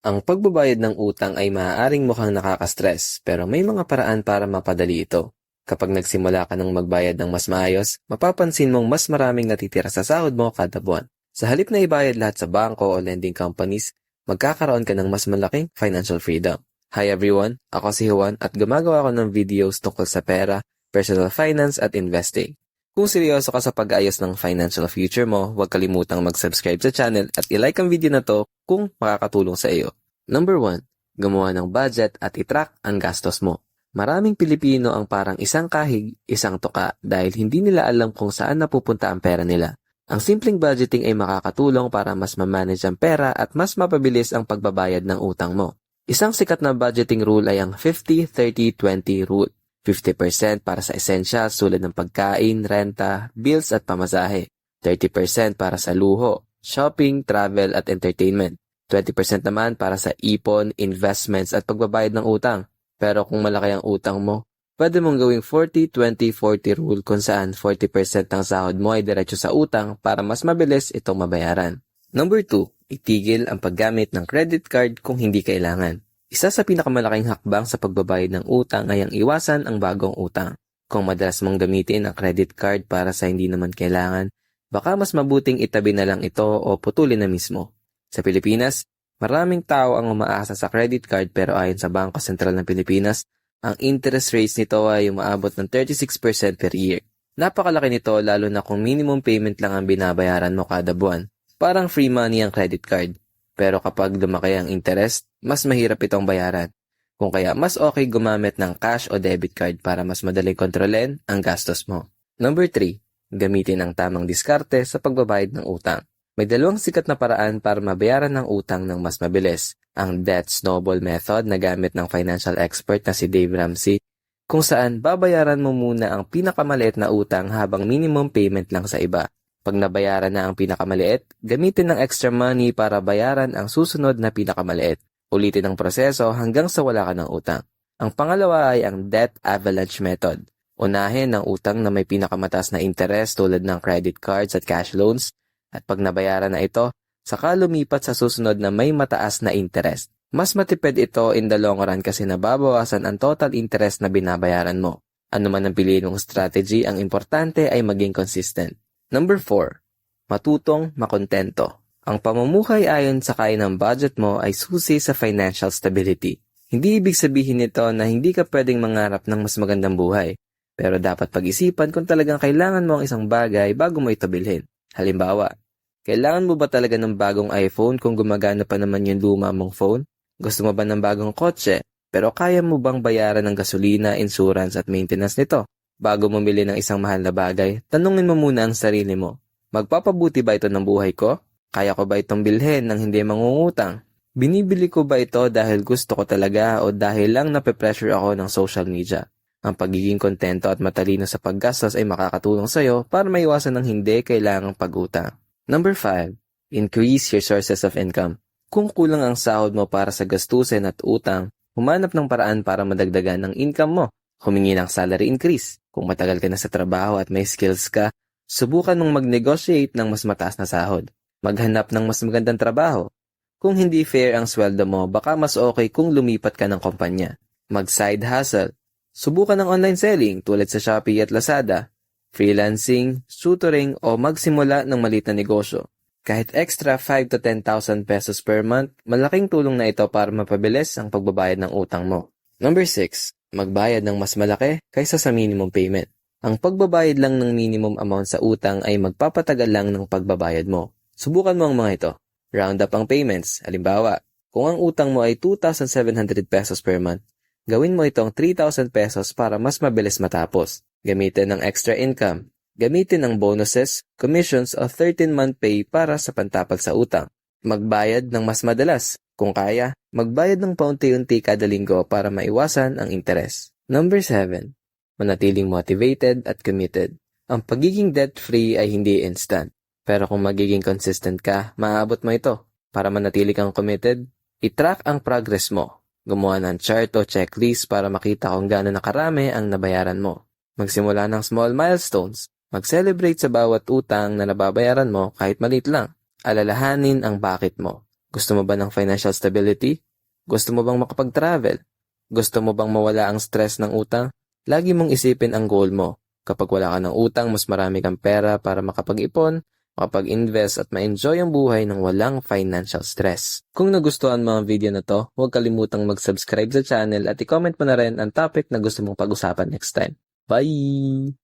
Ang pagbabayad ng utang ay maaaring mukhang nakaka-stress pero may mga paraan para mapadali ito. Kapag nagsimula ka ng magbayad ng mas maayos, mapapansin mong mas maraming natitira sa sahod mo kada buwan. Sa halip na ibayad lahat sa bangko o lending companies, magkakaroon ka ng mas malaking financial freedom. Hi everyone, ako si Juan at gumagawa ako ng videos tungkol sa pera, personal finance at investing. Kung seryoso ka sa pag-ayos ng financial future mo, huwag kalimutang mag-subscribe sa channel at ilike ang video na to kung makakatulong sa iyo. Number 1. Gumawa ng budget at itrack ang gastos mo. Maraming Pilipino ang parang isang kahig, isang tuka dahil hindi nila alam kung saan napupunta ang pera nila. Ang simpleng budgeting ay makakatulong para mas ma-manage ang pera at mas mapabilis ang pagbabayad ng utang mo. Isang sikat na budgeting rule ay ang 50-30-20 rule. 50% para sa essentials tulad ng pagkain, renta, bills at pamasahe. 30% para sa luho, shopping, travel at entertainment. 20% naman para sa ipon, investments at pagbabayad ng utang. Pero kung malaki ang utang mo, pwede mong gawing 40-20-40 rule kung saan 40% ng sahod mo ay diretso sa utang para mas mabilis itong mabayaran. Number 2, itigil ang paggamit ng credit card kung hindi kailangan. Isa sa pinakamalaking hakbang sa pagbabayad ng utang ay ang iwasan ang bagong utang. Kung madalas mong gamitin ang credit card para sa hindi naman kailangan, baka mas mabuting itabi na lang ito o putulin na mismo. Sa Pilipinas, maraming tao ang umaasa sa credit card pero ayon sa Bangko Sentral ng Pilipinas, ang interest rates nito ay umaabot ng 36% per year. Napakalaki nito lalo na kung minimum payment lang ang binabayaran mo kada buwan. Parang free money ang credit card. Pero kapag lumaki ang interest, mas mahirap itong bayaran. Kung kaya mas okay gumamit ng cash o debit card para mas madaling kontrolin ang gastos mo. Number 3. Gamitin ang tamang diskarte sa pagbabayad ng utang. May dalawang sikat na paraan para mabayaran ng utang ng mas mabilis. Ang debt snowball method na gamit ng financial expert na si Dave Ramsey kung saan babayaran mo muna ang pinakamaliit na utang habang minimum payment lang sa iba. Pag nabayaran na ang pinakamaliit, gamitin ng extra money para bayaran ang susunod na pinakamaliit. Ulitin ang proseso hanggang sa wala ka ng utang. Ang pangalawa ay ang debt avalanche method. Unahin ang utang na may pinakamataas na interest tulad ng credit cards at cash loans at pag nabayaran na ito, saka lumipat sa susunod na may mataas na interest. Mas matipid ito in the long run kasi nababawasan ang total interest na binabayaran mo. Ano man ang piliin mong strategy, ang importante ay maging consistent. Number 4. Matutong makontento. Ang pamumuhay ayon sa kaya ng budget mo ay susi sa financial stability. Hindi ibig sabihin nito na hindi ka pwedeng mangarap ng mas magandang buhay. Pero dapat pag-isipan kung talagang kailangan mo ang isang bagay bago mo ito bilhin. Halimbawa, kailangan mo ba talaga ng bagong iPhone kung gumagana pa naman yung luma mong phone? Gusto mo ba ng bagong kotse? Pero kaya mo bang bayaran ng gasolina, insurance at maintenance nito? Bago mo bili ng isang mahal na bagay, tanungin mo muna ang sarili mo. Magpapabuti ba ito ng buhay ko? Kaya ko ba itong bilhin ng hindi mangungutang? Binibili ko ba ito dahil gusto ko talaga o dahil lang nape-pressure ako ng social media? Ang pagiging kontento at matalino sa paggastos ay makakatulong sa iyo para maiwasan ng hindi kailangang pag-utang. Number 5. Increase your sources of income. Kung kulang ang sahod mo para sa gastusin at utang, humanap ng paraan para madagdagan ang income mo. Humingi ng salary increase. Kung matagal ka na sa trabaho at may skills ka, subukan mong mag-negotiate ng mas mataas na sahod. Maghanap ng mas magandang trabaho. Kung hindi fair ang sweldo mo, baka mas okay kung lumipat ka ng kumpanya. Mag-side hustle. Subukan ng online selling tulad sa Shopee at Lazada. Freelancing, tutoring o magsimula ng maliit na negosyo. Kahit extra 5 to 10,000 pesos per month, malaking tulong na ito para mapabilis ang pagbabayad ng utang mo. Number 6 magbayad ng mas malaki kaysa sa minimum payment. Ang pagbabayad lang ng minimum amount sa utang ay magpapatagal lang ng pagbabayad mo. Subukan mo ang mga ito. Round up ang payments. Halimbawa, kung ang utang mo ay 2,700 pesos per month, gawin mo itong 3,000 pesos para mas mabilis matapos. Gamitin ng extra income. Gamitin ang bonuses, commissions o 13-month pay para sa pantapal sa utang. Magbayad ng mas madalas. Kung kaya, magbayad ng paunti-unti kada linggo para maiwasan ang interes. Number 7. Manatiling motivated at committed. Ang pagiging debt-free ay hindi instant. Pero kung magiging consistent ka, maaabot mo ito. Para manatili kang committed, itrack ang progress mo. Gumawa ng chart o checklist para makita kung gaano nakarami ang nabayaran mo. Magsimula ng small milestones. Mag-celebrate sa bawat utang na nababayaran mo kahit maliit lang. Alalahanin ang bakit mo. Gusto mo ba ng financial stability? Gusto mo bang makapag-travel? Gusto mo bang mawala ang stress ng utang? Lagi mong isipin ang goal mo. Kapag wala ka ng utang, mas marami kang pera para makapag-ipon, makapag-invest at ma-enjoy ang buhay ng walang financial stress. Kung nagustuhan mo ang video na to, huwag kalimutang mag-subscribe sa channel at i-comment mo na rin ang topic na gusto mong pag-usapan next time. Bye!